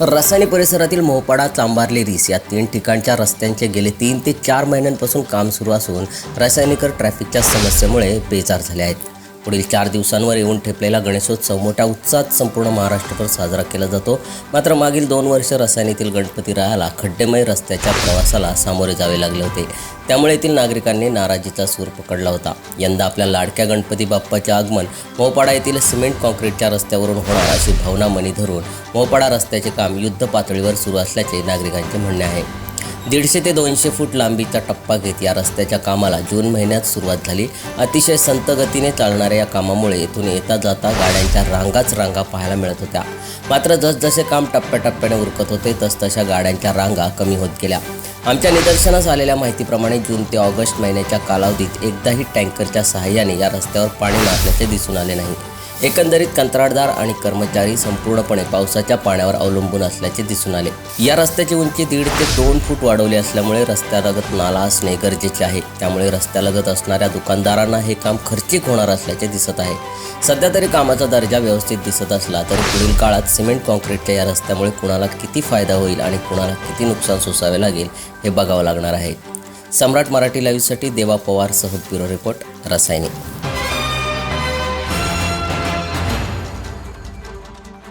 रसायनी परिसरातील मोहपाडा चांबारले रिस या तीन ठिकाणच्या रस्त्यांचे गेले तीन ते चार महिन्यांपासून काम सुरू असून रासायनिकर ट्रॅफिकच्या समस्येमुळे बेजार झाले आहेत. पुढील चार दिवसांवर येऊन ठेपलेला गणेशोत्सव मोठ्या उत्साहात संपूर्ण महाराष्ट्रभर साजरा केला जातो. मात्र मागील दोन वर्ष रसायनीतील गणपती रायाला खड्डेमय रस्त्याच्या प्रवासाला सामोरे जावे लागले होते. त्यामुळे येथील नागरिकांनी नाराजीचा सूर पकडला होता. यंदा आपल्या लाडक्या गणपती बाप्पाचे आगमन मोपाडा येथील सिमेंट कॉन्क्रीटच्या रस्त्यावरून होणार अशी भावना मनी धरून मोपाडा रस्त्याचे काम युद्ध पातळीवर सुरू असल्याचे नागरिकांचे म्हणणे आहे. दीडशे ते दोनशे फूट लांबीचा टप्पा घेत या रस्त्याच्या कामाला जून महिन्यात सुरुवात झाली. अतिशय संतगतीने चालणाऱ्या या कामामुळे येथून येता जाता गाड्यांच्या रांगाच रांगा पाहायला मिळत होत्या. मात्र जसजसे काम टप्प्याटप्प्याने उरकत होते तसतशा गाड्यांच्या रांगा कमी होत गेल्या. आमच्या निदर्शनास आलेल्या माहितीप्रमाणे जून ते ऑगस्ट महिन्याच्या कालावधीत एकदाही टँकरच्या सहाय्याने या रस्त्यावर पाणी मारल्याचे दिसून आले नाही. एकंदरीत कंत्राटदार आणि कर्मचारी संपूर्णपणे पावसाच्या पाण्यावर अवलंबून असल्याचे दिसून आले. या रस्त्याची उंची दीड ते दोन फूट वाढवली असल्यामुळे रस्त्यालगत नाला असणे गरजेचे आहे. त्यामुळे रस्त्यालगत असणाऱ्या दुकानदारांना हे काम खर्चिक होणार असल्याचे दिसत आहे. सध्या तरी कामाचा दर्जा व्यवस्थित दिसत असला तरी पुढील काळात सिमेंट कॉन्क्रीटच्या या रस्त्यामुळे कुणाला किती फायदा होईल आणि कुणाला किती नुकसान सोसावे लागेल हे बघावं लागणार आहे. सम्राट मराठी लाईव्हसाठी देवा पवारसह ब्युरो रिपोर्ट रसायनिक